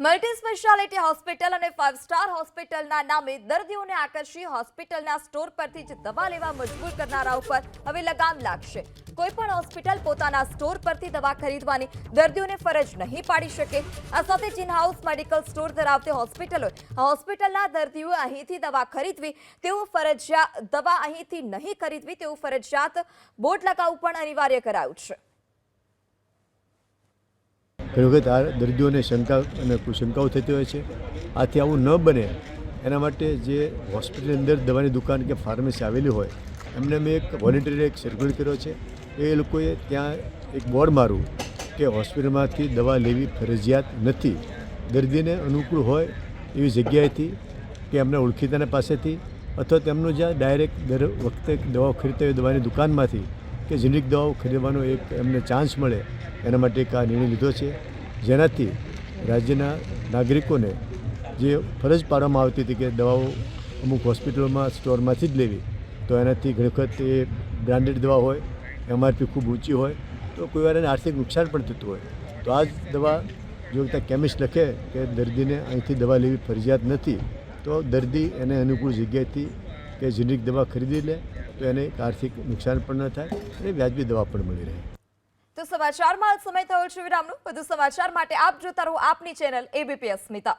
Multi speciality hospital અને five star હોસ્પિટલના નામે દર્દીઓને આકર્ષી હોસ્પિટલના સ્ટોર પરથી જ દવા લેવા મજબૂર કરનારા ઉપર હવે લગામ લાગશે. કોઈ પણ હોસ્પિટલ પોતાના સ્ટોર પરથી દવા ખરીદવાની દર્દીઓને ફરજ નહીં પાડી શકે. આ સાથે ચીન હાઉસ મેડિકલ સ્ટોર ધરાવતી હોસ્પિટલો હોસ્પિટલના દર્દીઓ અહીંથી દવા ખરીદવી તેવું ફરજિયાત દવા અહીંથી નહીં ખરીદવી તેવું ફરજિયાત બોર્ડ લગાવવું પણ અનિવાર્ય કરાયું છે. ઘણી વખત આ દર્દીઓને શંકા અને શંકાઓ થતી હોય છે, આથી આવું ન બને. એના માટે જે હોસ્પિટલની અંદર દવાની દુકાન કે ફાર્મસી આવેલી હોય, એમને મેં એક વોલેન્ટરી એક સર્ક્યુલર કર્યો છે. એ લોકોએ ત્યાં એક બોર્ડ માર્યું કે હોસ્પિટલમાંથી દવા લેવી ફરજિયાત નથી. દર્દીને અનુકૂળ હોય એવી જગ્યાએથી કે એમના ઓળખીતાના પાસેથી અથવા તેમનું જ્યાં ડાયરેક્ટ દર વખતે દવાઓ ખરીદતા હોય દવાની દુકાનમાંથી કે જેનિક દવાઓ ખરીદવાનો એક એમને ચાન્સ મળે એના માટે એક આ નિર્ણય લીધો છે. જેનાથી રાજ્યના નાગરિકોને જે ફરજ પાડવામાં આવતી હતી કે દવાઓ અમુક હોસ્પિટલોમાં, સ્ટોરમાંથી જ લેવી, તો એનાથી ઘણી વખત એ બ્રાન્ડેડ દવા હોય, એમઆરપી ખૂબ ઊંચી હોય, તો કોઈ વાર એને આર્થિક નુકસાન પણ થતું હોય. તો આ જ દવા જો ત્યાં કેમિસ્ટ લખે કે દર્દીને અહીંથી દવા લેવી ફરજિયાત નથી, તો દર્દી એને અનુકૂળ જગ્યાએથી કે જેનરિક દવા ખરીદી લે, તો એને આર્થિક નુકસાન પણ ન થાય અને વ્યાજબી દવા પણ મળી રહે. તો સમાચારમાં સમય થયો છે વિરામનો. વધુ સમાચાર માટે આપ જોતા રહો આપની ચેનલ એબીપી અસ્મિતા